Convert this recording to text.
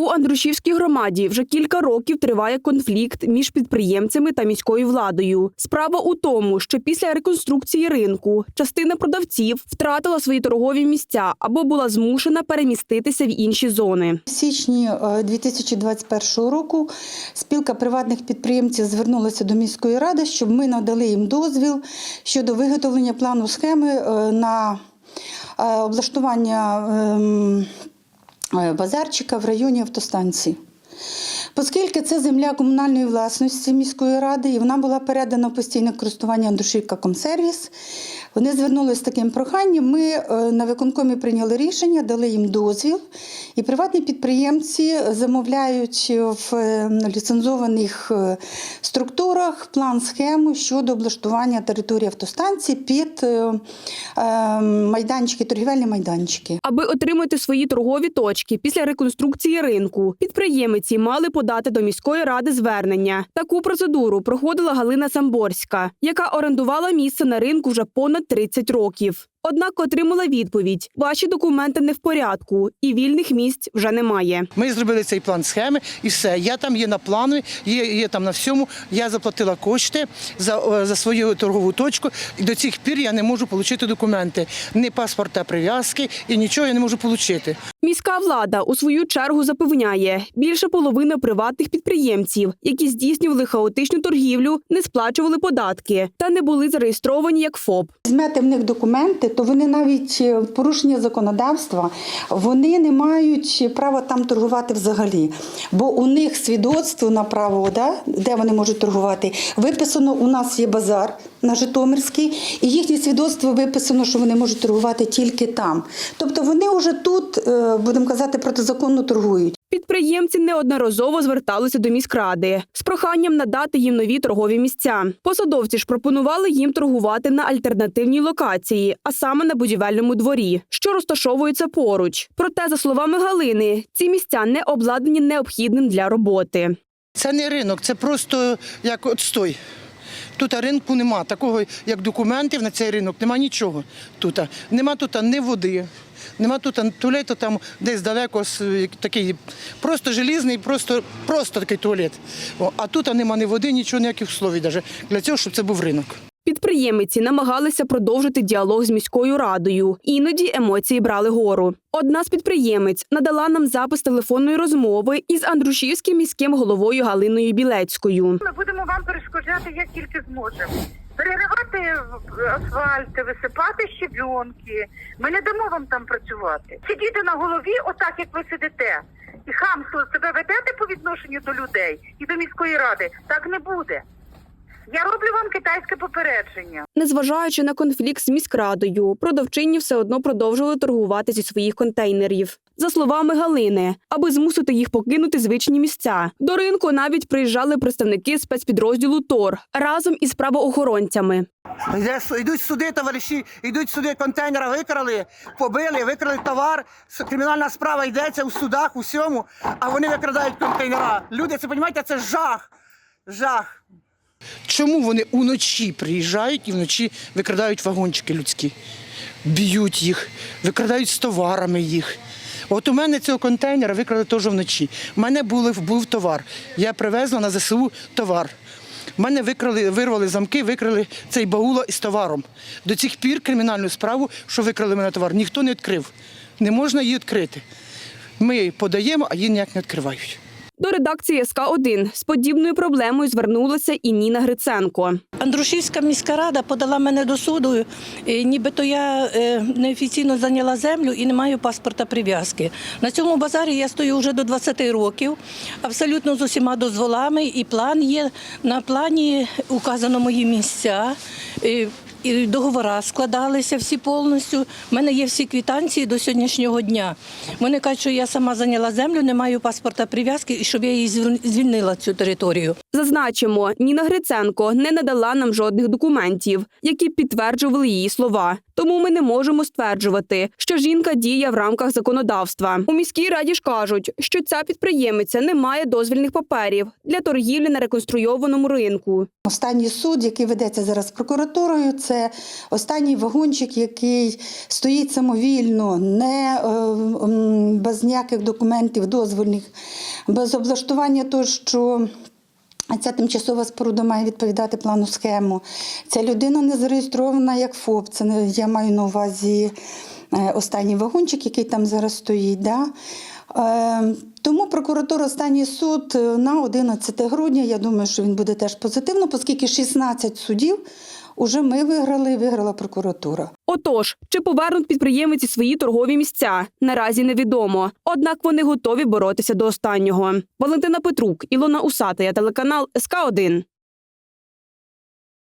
У Андрушівській громаді вже кілька років триває конфлікт між підприємцями та міською владою. Справа у тому, що після реконструкції ринку частина продавців втратила свої торгові місця або була змушена переміститися в інші зони. В січні е, 2021 року спілка приватних підприємців звернулася до міської ради, щоб ми надали їм дозвіл щодо виготовлення плану схеми е, на е, облаштування ем, е, базарчика в районі автостанції. Оскільки це земля комунальної власності міської ради, і вона була передана постійне користування Андрушівка Комсервіс, вони звернулися з таким проханням. Ми е, на виконкомі прийняли рішення, дали їм дозвіл, і приватні підприємці замовляють в е, ліцензованих е, структурах план схему щодо облаштування території автостанції під майданчики, торгівельні майданчики. Аби отримати свої торгові точки після реконструкції ринку, підприємці мали подати до міської ради звернення. Таку процедуру проходила Галина Самборська, яка орендувала місце на ринку вже понад 30 років. Однак отримала відповідь: ваші документи не в порядку, і вільних місць вже немає. Ми зробили цей план схеми і все. Я там є на плану, є, є там на всьому. Я заплатила кошти за, за свою торгову точку, і до цих пір я не можу отримати документи. Ні паспорта прив'язки і нічого я не можу отримати. Міська влада у свою чергу запевняє, більше половини приватних підприємців, які здійснювали хаотичну торгівлю, не сплачували податки та не були зареєстровані як ФОП. Візьмете в них документи, то вони навіть е, порушення законодавства вони не мають права там торгувати взагалі. Бо у них свідоцтво на право, да, де вони можуть торгувати, виписано у нас є базар на Житомирський, і їхнє свідоцтво виписано, що вони можуть торгувати тільки там. Тобто вони вже тут, е, будемо казати, протизаконно торгують. Підприємці неодноразово зверталися до міськради з проханням надати їм нові торгові місця. Посадовці ж пропонували їм торгувати на альтернативній локації, а саме на будівельному дворі, що розташовується поруч. Проте, за словами Галини, ці місця не обладнані необхідним для роботи. Це не ринок, це просто як отстой. Тут ринку нема, такого як документів на цей ринок, нема нічого тут. Нема тут ні води, нема тут туалету там десь далеко такий просто желізний, просто, просто такий туалет. А тут нема ні води, нічого, ніяких слов навіть для цього, щоб це був ринок. Підприємиці намагалися продовжити діалог з міською радою. Іноді емоції брали гору. Одна з підприємець надала нам запис телефонної розмови із Андрушівським міським головою Галиною Білецькою. Ми будемо вам перешкоджати як тільки зможемо. Переривати асфальт, висипати щебінки. Ми не дамо вам там працювати. Сидіти на голові, отак як ви сидите, і хамство себе ведете по відношенню до людей і до міської ради. Так не буде. Я роблю вам китайське попередження. Незважаючи на конфлікт з міськрадою, продавчині все одно продовжували торгувати зі своїх контейнерів. За словами Галини, аби змусити їх покинути звичні місця. До ринку навіть приїжджали представники спецпідрозділу ТОР разом із правоохоронцями. Йде, йдуть суди, товариші, йдуть суди, контейнера викрали, побили, викрали товар. Кримінальна справа йдеться у судах, у всьому, а вони викрадають контейнера. Люди, це розумієте, це жах. Жах. Чому вони уночі приїжджають і вночі викрадають вагончики людські, б'ють їх, викрадають з товарами їх. От у мене цього контейнера викрали теж вночі. У мене були, був товар. Я привезла на ЗСУ товар. У мене викрали, вирвали замки, викрали цей баула із товаром. До цих пір кримінальну справу, що викрали мене товар, ніхто не відкрив. Не можна її відкрити. Ми подаємо, а її ніяк не відкривають. До редакції СК 1 з подібною проблемою звернулася і Ніна Гриценко. Андрушівська міська рада подала мене до суду, е, нібито я е, неофіційно зайняла землю і не маю паспорта прив'язки. На цьому базарі я стою вже до 20 років, абсолютно з усіма дозволами, і план є. На плані указано мої місця. І договори складалися всі повністю. У мене є всі квитанції до сьогоднішнього дня. Вони кажуть, що я сама зайняла землю, не маю паспорта прив'язки і щоб я її звіль- звільнила цю територію. Зазначимо, Ніна Гриценко не надала нам жодних документів, які підтверджували її слова. Тому ми не можемо стверджувати, що жінка діє в рамках законодавства. У міській раді ж кажуть, що ця підприємиця не має дозвільних паперів для торгівлі на реконструйованому ринку. Останній суд, який ведеться зараз прокуратурою, це це останній вагончик, який стоїть самовільно, не е, без ніяких документів дозвольних, без облаштування того, що Ця тимчасова споруда має відповідати плану схему. Ця людина не зареєстрована як ФОП. Це не я маю на увазі е, останній вагончик, який там зараз стоїть. Да? Е, тому прокуратура останній суд на 11 грудня. Я думаю, що він буде теж позитивно, оскільки 16 судів уже ми виграли, виграла прокуратура. Отож, чи повернуть підприємці свої торгові місця, наразі невідомо. Однак вони готові боротися до останнього. Валентина Петрук, Ілона Усатая, телеканал СК 1